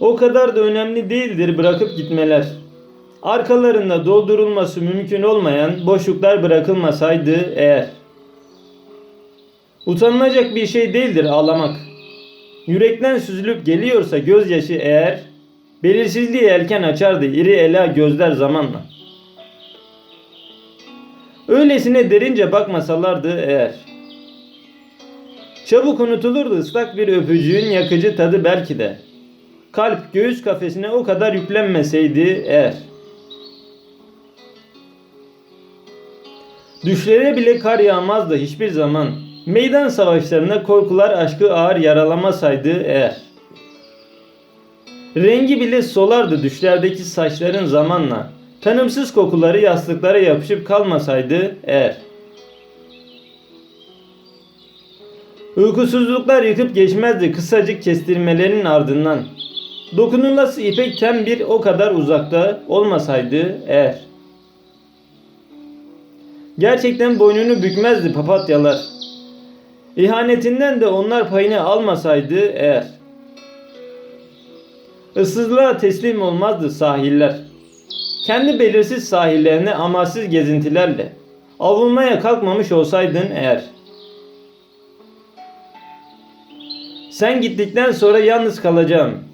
O kadar da önemli değildir bırakıp gitmeler. Arkalarında doldurulması mümkün olmayan boşluklar bırakılmasaydı eğer. Utanılacak bir şey değildir ağlamak. Yürekten süzülüp geliyorsa gözyaşı eğer, belirsizliği erken açardı iri ela gözler zamanla. Öylesine derince bakmasalardı eğer. Çabuk unutulurdu ıslak bir öpücüğün yakıcı tadı belki de. Kalp göğüs kafesine o kadar yüklenmeseydi eğer. Düşlere bile kar yağmazdı hiçbir zaman. Meydan savaşlarında korkular aşkı ağır yaralamasaydı eğer. Rengi bile solardı düşlerdeki saçların zamanla. Tanımsız kokuları yastıklara yapışıp kalmasaydı eğer. Uykusuzluklar yıkıp geçmezdi kısacık kestirmelerin ardından. Dokunulması ipek ten bir o kadar uzakta olmasaydı eğer. Gerçekten boynunu bükmezdi papatyalar. İhanetinden de onlar payını almasaydı eğer. Issızlığa teslim olmazdı sahiller. Kendi belirsiz sahillerine amaçsız gezintilerle. Avulmaya kalkmamış olsaydın eğer. Sen gittikten sonra yalnız kalacağım.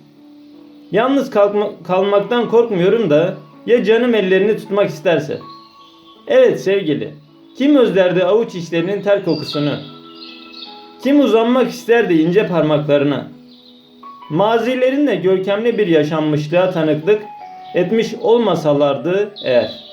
Yalnız kalkma- kalmaktan korkmuyorum da ya canım ellerini tutmak isterse. Evet sevgili. Kim özlerdi avuç içlerinin ter kokusunu? Kim uzanmak isterdi ince parmaklarına? Mazilerinle görkemli bir yaşanmışlığa tanıklık etmiş olmasalardı eğer.